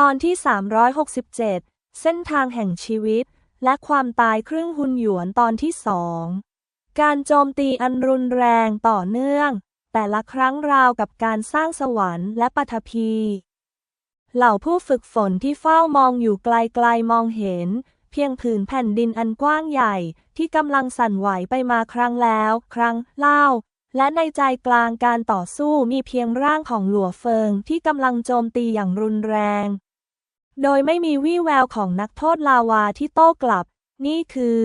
ตอนที่ 367 เส้นทางแห่งชีวิต และความตายครึ่งหุนหยวนตอนที่สองการโจมตีอันรุนแรงต่อเนื่อง แต่ละครั้งราวกับการสร้างสวรรค์และปฐพี เหล่าผู้ฝึกฝนที่เฝ้ามองอยู่ไกลๆมองเห็น เพียงผืนแผ่นดินอันกว้างใหญ่ ที่กำลังสั่นไหวไปมาครั้งแล้ว ครั้งเล่า และในใจกลางการต่อสู้มีเพียงร่างของหลัวเฟิงที่กำลังโจมตีอย่างรุนแรง โดยไม่มีวี่แววของนักโทษลาวาที่โต้กลับ นี่คือ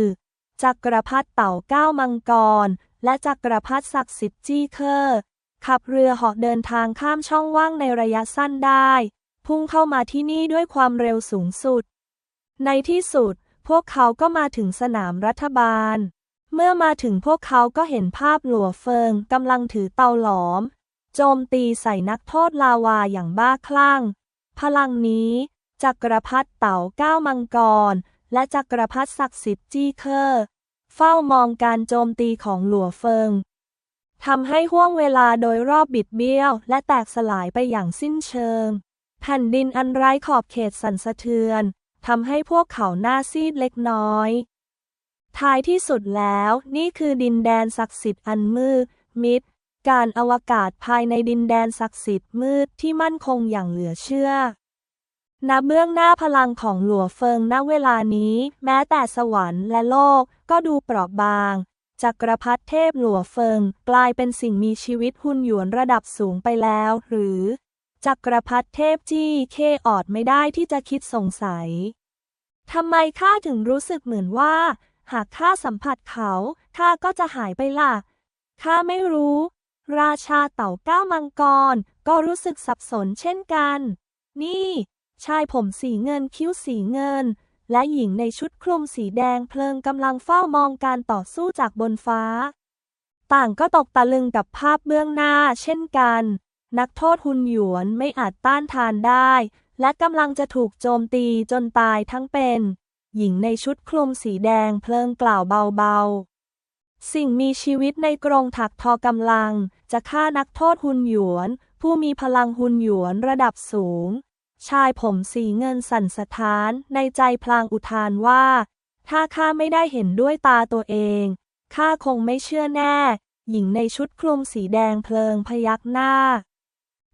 จักรพรรดิเต่าเก้ามังกร และจักรพรรดิศักดิ์สิทธิ์จี้เคอร์ขับเรือเหาะเดินทางข้ามช่องว่างในระยะสั้นได้ พุ่งเข้ามาที่นี่ด้วยความเร็วสูงสุด ในที่สุด พวกเขาก็มาถึงสนามรัฐบาล เมื่อมาถึงพวกเขาก็เห็นภาพหลัวเฟิงกำลังถือเตาหลอม โจมตีใส่นักโทษลาวาอย่างบ้าคลั่ง พลังนี้ จักรพรรดิเต่าเก้ามังกร และจักรพรรดิศักดิ์สิทธิ์จี้เคอร์ เฝ้ามองการโจมตีของหลัวเฟิงทำให้ห่วงเวลาโดยรอบบิดเบี้ยว และแตกสลายไปอย่างสิ้นเชิง แผ่นดินอันไร้ขอบเขตสั่นสะเทือนทำให้พวกเขาหน้าซีดเล็กน้อย ท้ายที่สุดแล้วนี่คือดินแดนศักดิ์สิทธิ์อันมืดมิด การอวกาศภายในดินแดนศักดิ์สิทธิ์มืดที่มั่นคงอย่างเหลือเชื่อ ณเบื้องหน้าพลังของหลัวเฟิงณเวลานี้ แม้แต่สวรรค์และโลกก็ดูเปราะบางจักรพรรดิเทพหลัวเฟิง กลายเป็นสิ่งมีชีวิตหุ่นหยวนระดับสูงไปแล้ว หรือจักรพรรดิเทพจี้เคออดไม่ได้ที่จะคิดสงสัยทำไมข้าถึงรู้สึกเหมือนว่า หากข้าสัมผัสเขาข้าก็จะหายไปล่ะข้าไม่รู้ ราชาเต่าก้ามังกร ก็รู้สึกสับสนเช่นกัน นี่ ชายผมสีเงินคิ้วสีเงิน และหญิงในชุดคลุมสีแดงเพลิงกำลังเฝ้ามองการต่อสู้จากบนฟ้า ต่างก็ตกตะลึงกับภาพเบื้องหน้าเช่นกัน นักโทษหุนหยวนไม่อาจต้านทานได้ และกำลังจะถูกโจมตีจนตายทั้งเป็น หญิงในชุดคลุมสีแดงเพลิงกล่าวเบาๆ สิ่งมีชีวิตในกรงถักทอกำลัง จะฆ่านักโทษหุนหยวน ผู้มีพลังหุนหยวนระดับสูง ชายผมสีเงินสั่นสะท้าน ในใจพลางอุทานว่า ถ้าข้าไม่ได้เห็นด้วยตาตัวเอง ข้าคงไม่เชื่อแน่ หญิงในชุดคลุมสีแดงเพลิงพยักหน้า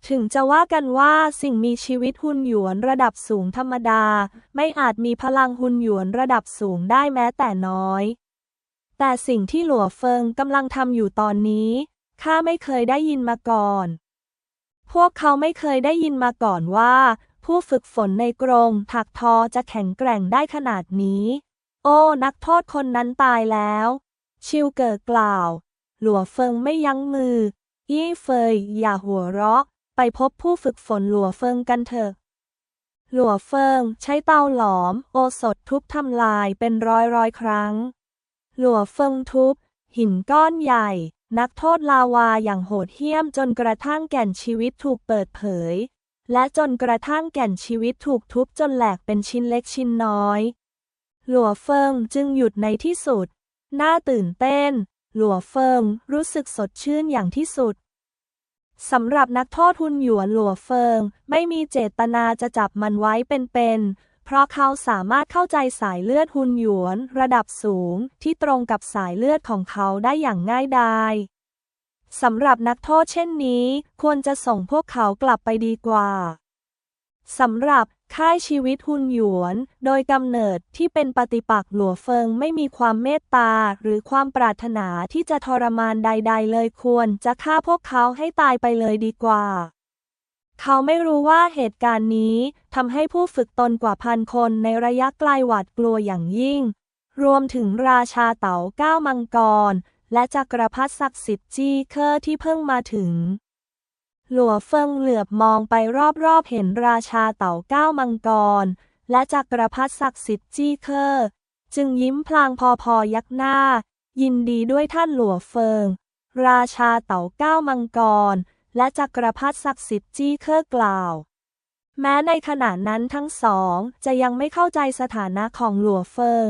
ถึงจะว่ากันว่าสิ่งมีชีวิตหุ่นหยวนระดับสูงธรรมดา ไม่อาจมีพลังหุ่นหยวนระดับสูงได้แม้แต่น้อย แต่สิ่งที่หลัวเฟิงกำลังทำอยู่ตอนนี้ ข้าไม่เคยได้ยินมาก่อน พวกเขาไม่เคยได้ยินมาก่อนว่า ผู้ฝึกฝนในกรงถักทอจะแข็งแกร่งได้ขนาดนี้ โอ้ นักโทษคนนั้นตายแล้ว ชิวเกิดกล่าว หลัวเฟิงไม่ยั้งมืออี้เฟยอย่าหัวเราะ ไปพบผู้ฝึกฝนหลัวเฟิงกันเถอะ หลัวเฟิงใช้เตาหลอม โอสถทุบทำลายเป็นร้อยร้อยครั้ง หลัวเฟิงทุบ หินก้อนใหญ่ นักโทษลาวาอย่างโหดเหี้ยมจนกระทั่งแก่นชีวิตถูกเปิดเผย และจนกระทั่งแก่นชีวิตถูกทุบจนแหลกเป็นชิ้นเล็กชิ้นน้อย หลัวเฟิงจึงหยุดในที่สุด น่าตื่นเต้น หลัวเฟิงรู้สึกสดชื่นอย่างที่สุดสำหรับนักโทษทุนหยวนหลัวเฟิง ไม่มีเจตนาจะจับมันไว้เป็นๆ เพราะเขาสามารถเข้าใจสายเลือดหุนหยวน ระดับสูง ที่ตรงกับสายเลือดของเขาได้อย่างง่ายดายสำหรับนักโทษเช่นนี้ ควรจะส่งพวกเขากลับไปดีกว่าสำหรับค่ายชีวิตหุนหยวน โดยกำเนิดที่เป็นปฏิปักษ์หลัวเฟิงไม่มีความเมตตา หรือความปรารถนาที่จะทรมานใด ๆ เลยควรจะฆ่าพวกเขาให้ตายไปเลยดีกว่า เขาไม่รู้ว่าเหตุการณ์นี้ทำให้ผู้ฝึกตนกว่าพันคนในระยะไกลหวาดกลัวอย่างยิ่ง รวมถึงราชาเต๋าเก้ามังกร และจักรพรรดิศักดิ์สิทธิ์จี้เคอร์ที่เพิ่งมาถึง หลัวเฟิงเหลือบมองไปรอบๆเห็นราชาเต่าเก้ามังกร และจักรพรรดิศักดิ์สิทธิ์จี้เคอร์จึงยิ้มพลางพอพอยักหน้า ยินดีด้วยท่านหลัวเฟิง ราชาเต่าเก้ามังกร และจักรพรรดิศักดิ์สิทธิ์จี้เคอร์กล่าว แม้ในขณะนั้นทั้งสองจะยังไม่เข้าใจสถานะของหลัวเฟิง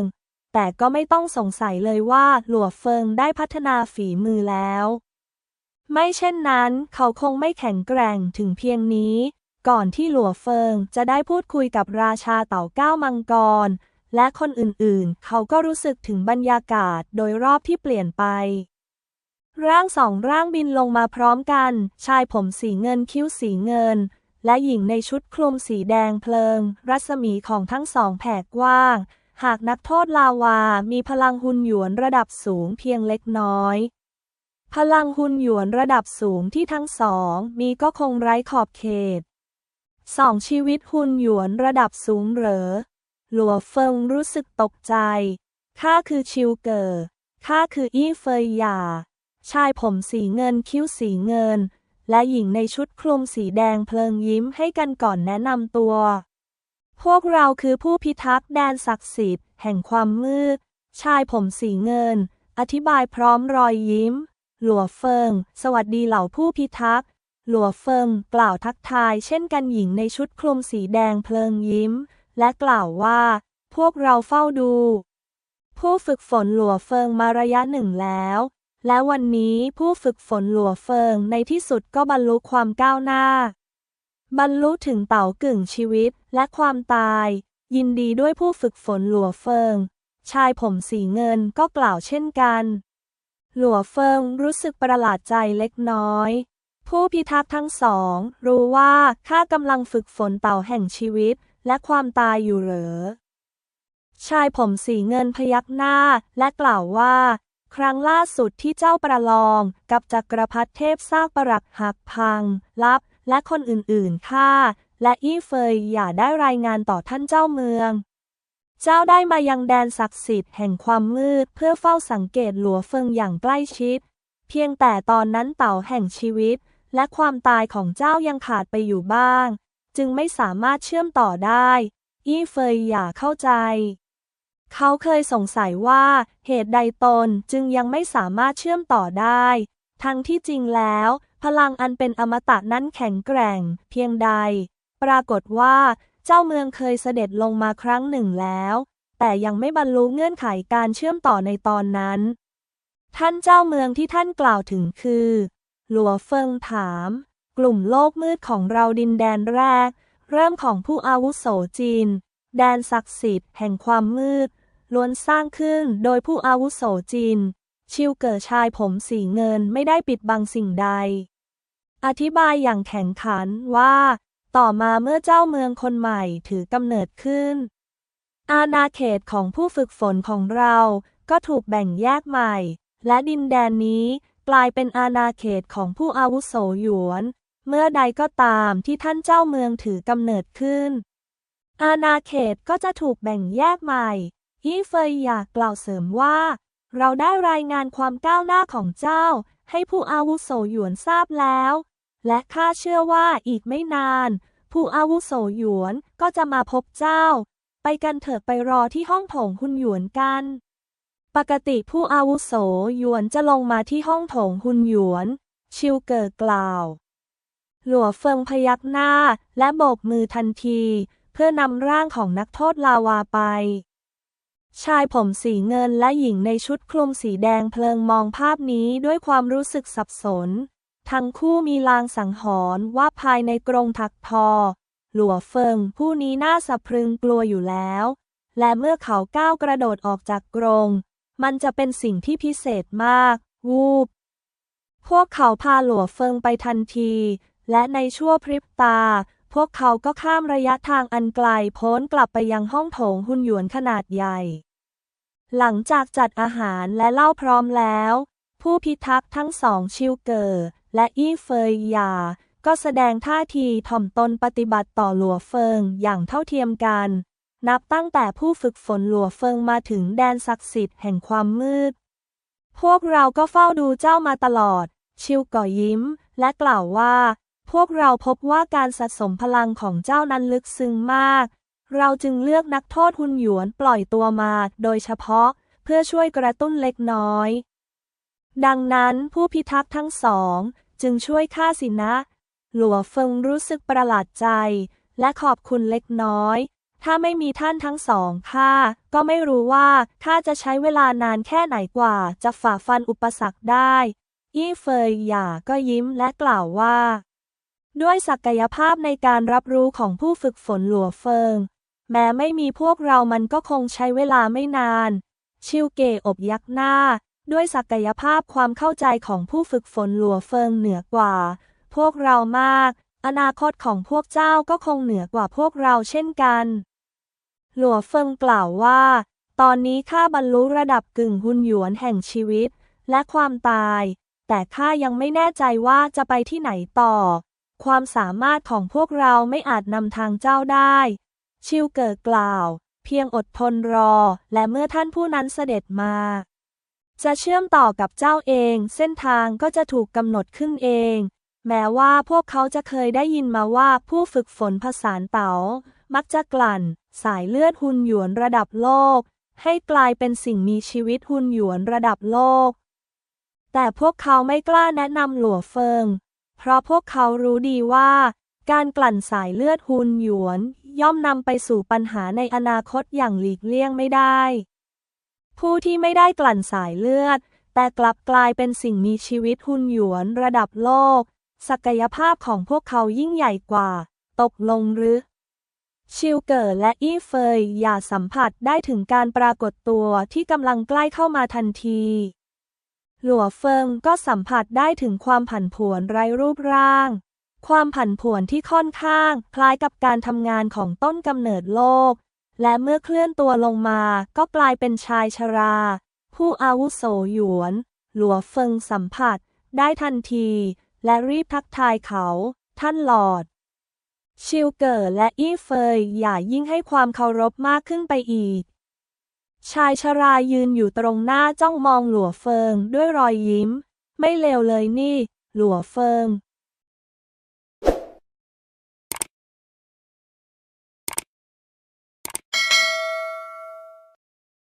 แต่ก็ไม่ต้องสงสัยเลยว่าหลัวเฟิงได้พัฒนาฝีมือแล้ว ไม่เช่นนั้นเขาคงไม่แข็งแกร่งถึงเพียงนี้ ก่อนที่หลัวเฟิงจะได้พูดคุยกับราชาเต่าเก้ามังกรและคนอื่นๆ เขาก็รู้สึกถึงบรรยากาศโดยรอบที่เปลี่ยนไป ร่างสองร่างบินลงมาพร้อมกัน ชายผมสีเงินคิ้วสีเงิน และหญิงในชุดคลุมสีแดงเพลิง รัศมีของทั้งสองแผ่กว้าง หากนักโทษลาวา มีพลังหุนหยวนระดับสูงเพียงเล็กน้อย พลังหุนหยวนระดับสูงที่ทั้งสองมีก็คงไร้ขอบเขตสองชีวิตหุนหยวนระดับสูงเหรอ หลัวเฟิงรู้สึกตกใจ ข้าคือชิวเกอร์ข้าคืออี้เฟยหยา ชายผมสีเงินคิ้วสีเงิน และหญิงในชุดคลุมสีแดงเพลิงยิ้มให้กันก่อนแนะนำตัว พวกเราคือผู้พิทักษ์แดนศักดิ์สิทธิ์แห่งความมืด ชายผมสีเงิน อธิบายพร้อมรอยยิ้ม หลัวเฟิง สวัสดีเหล่าผู้พิทักษ์หลัวเฟิงกล่าวทักทายเช่นกันหญิงในชุดคลุมสีแดงเพลิงยิ้ม และกล่าวว่า พวกเราเฝ้าดู ผู้ฝึกฝนหลัวเฟิงมาระยะหนึ่งแล้ว และวันนี้ผู้ฝึกฝนหลัวเฟิงในที่สุดก็บรรลุความก้าวหน้า บรรลุถึงเต่ากึ่งชีวิตและความตาย ยินดีด้วยผู้ฝึกฝนหลัวเฟิง ชายผมสีเงินก็กล่าวเช่นกัน หลัวเฟิงรู้สึกประหลาดใจเล็กน้อย ผู้พิทักษ์ทั้งสอง รู้ว่าข้ากำลังฝึกฝนเต่าแห่งชีวิตและความตายอยู่เหรอชายผมสีเงินพยักหน้าและกล่าวว่า ครั้งล่าสุดที่เจ้าประลองกับจักรพรรดิเทพซากปรักหักพัง ลับ และคนอื่นๆข้าและอี้เฟยอย่าได้รายงานต่อท่านเจ้าเมือง เจ้าได้มายังแดนศักดิ์สิทธิ์แห่งความมืดเพื่อเฝ้าสังเกตหลัวเฟิงอย่างใกล้ชิด เพียงแต่ตอนนั้นเต่าแห่งชีวิต และความตายของเจ้ายังขาดไปอยู่บ้าง จึงไม่สามารถเชื่อมต่อได้ อี้เฟยอย่าเข้าใจ เขาเคยสงสัยว่าเหตุใดตนจึงยังไม่สามารถเชื่อมต่อได้ ทั้งที่จริงแล้ว พลังอันเป็นอมตะนั้นแข็งแกร่ง เพียงใด ปรากฏว่า เจ้าเมืองเคยเสด็จลงมาครั้งหนึ่งแล้ว แต่ยังไม่บรรลุเงื่อนไขการเชื่อมต่อในตอนนั้น ท่านเจ้าเมืองที่ท่านกล่าวถึงคือ หลัวเฟิงถาม กลุ่มโลกมืดของเราดินแดนแรก เริ่มของผู้อาวุโสจีน แดนศักดิ์สิทธิ์แห่งความมืด ล้วนสร้างขึ้นโดยผู้อาวุโสจีน ชิวเกิดชายผมสีเงินไม่ได้ปิดบังสิ่งใด อธิบายอย่างแข็งขันว่า ต่อมาเมื่อเจ้าเมืองคนใหม่ถือกำเนิดขึ้น อาณาเขตของผู้ฝึกฝนของเราก็ถูกแบ่งแยกใหม่ และดินแดนนี้กลายเป็นอาณาเขตของผู้อาวุโสหยวน เมื่อใดก็ตามที่ท่านเจ้าเมืองถือกำเนิดขึ้น อาณาเขตก็จะถูกแบ่งแยกใหม่ยี่เฟยอยากกล่าวเสริมว่า เราได้รายงานความก้าวหน้าของเจ้า ให้ผู้อาวุโสหยวนทราบแล้ว และข้าเชื่อว่าอีกไม่นาน ผู้อาวุโสหยวนก็จะมาพบเจ้า ไปกันเถิดไปรอที่ห้องโถงคุณหยวนกัน ปกติผู้อาวุโสหยวนจะลงมาที่ห้องโถงคุณหยวน ชิวเกิดกล่าว หลัวเฟิงพยักหน้าและโบกมือทันที พื่อนำร่างของนักโทษลาวาไป ชายผมสีเงินและหญิงในชุดคลุมสีแดงเพลิงมองภาพนี้ด้วยความรู้สึกสับสน ทั้งคู่มีลางสังหรณ์ว่าภายในกรงถักทอ หลัวเฟิงผู้นี้น่าสะพรึงกลัวอยู่แล้ว และเมื่อเขาก้าวกระโดดออกจากกรงมันจะเป็นสิ่งที่พิเศษมาก วูบ พวกเขาพาหลัวเฟิงไปทันที และในชั่วพริบตา วกเขาก็ข้ามระยะทางอันไกลพ้นกลับไปยังห้องโถงหุ่นหยวนขนาดใหญ่ หลังจากจัดอาหารและเหล้าพร้อมแล้ว ผู้พิทักษ์ทั้งสองชิวเกอร์และอี้เฟยยา ก็แสดงท่าทีถ่อมตนปฏิบัติต่อหลัวเฟิงอย่างเท่าเทียมกัน นับตั้งแต่ผู้ฝึกฝนหลัวเฟิงมาถึงแดนศักดิ์สิทธิ์แห่งความมืด พวกเราก็เฝ้าดูเจ้ามาตลอด ชิวก่อยิ้ม และกล่าวว่า พวกเราพบว่าการสะสมพลังของเจ้านั้นลึกซึ้งมาก เราจึงเลือกนักโทษหุนหยวนปล่อยตัวมา โดยเฉพาะเพื่อช่วยกระตุ้นเล็กน้อย ดังนั้นผู้พิทักษ์ทั้งสอง จึงช่วยข้าสินะ หลัวเฟิงรู้สึกประหลาดใจ และขอบคุณเล็กน้อย ถ้าไม่มีท่านทั้งสองข้าก็ไม่รู้ว่าข้าจะใช้เวลานานแค่ไหนกว่า จะฝ่าฟันอุปสรรคได้อี้เฟยหย่าก็ยิ้มและกล่าวว่า ด้วยศักยภาพในการรับรู้ของผู้ฝึกฝนหลัวเฟิง แม้ไม่มีพวกเรามันก็คงใช้เวลาไม่นาน ชิวเกอบยักหน้า ด้วยศักยภาพความเข้าใจของผู้ฝึกฝนหลัวเฟิงเหนือกว่า พวกเรามาก อนาคตของพวกเจ้าก็คงเหนือกว่าพวกเราเช่นกัน หลัวเฟิงกล่าวว่า ตอนนี้ข้าบรรลุระดับกึ่งหุนหยวนแห่งชีวิต และความตาย แต่ข้ายังไม่แน่ใจว่าจะไปที่ไหนต่อ ความสามารถของพวกเราไม่อาจนำทางเจ้าได้ ชิวเกิดกล่าว เพียงอดทนรอ และเมื่อท่านผู้นั้นเสด็จมา จะเชื่อมต่อกับเจ้าเอง เส้นทางก็จะถูกกำหนดขึ้นเอง แม้ว่าพวกเขาจะเคยได้ยินมาว่าผู้ฝึกฝนผสานเต๋า มักจะกลั่น สายเลือดหุนหยวนระดับโลก ให้กลายเป็นสิ่งมีชีวิตหุนหยวนระดับโลก แต่พวกเขาไม่กล้าแนะนำหลัวเฟิง เพราะพวกเขารู้ดีว่า การกลั่นสายเลือดหุนหยวน ย่อมนำไปสู่ปัญหาในอนาคตอย่างหลีกเลี่ยงไม่ได้ ผู้ที่ไม่ได้กลั่นสายเลือด แต่กลับกลายเป็นสิ่งมีชีวิตหุนหยวนระดับโลก ศักยภาพของพวกเขายิ่งใหญ่กว่า ตกลงหรือชิวเก๋อและอี้เฟยอย่าสัมผัสได้ถึงการปรากฏตัวที่กำลังใกล้เข้ามาทันที หลัวเฟิงก็สัมผัสได้ถึงความผันผวนไร้รูปร่าง ความผันผวนที่ค่อนข้าง คล้ายกับการทำงานของต้นกำเนิดโลก และเมื่อเคลื่อนตัวลงมาก็กลายเป็นชายชรา ผู้อาวุโสหยวน หลัวเฟิงสัมผัส ได้ทันที และรีบทักทายเขา ท่านหลอด ชิวเก๋อและอี้เฟยอย่ายิ่งให้ความเคารพมากขึ้นไปอีก ชายชรายืนอยู่ตรงหน้าจ้องมองหลัวเฟิงด้วยรอยยิ้ม ไม่เลวเลยนี่ หลัวเฟิง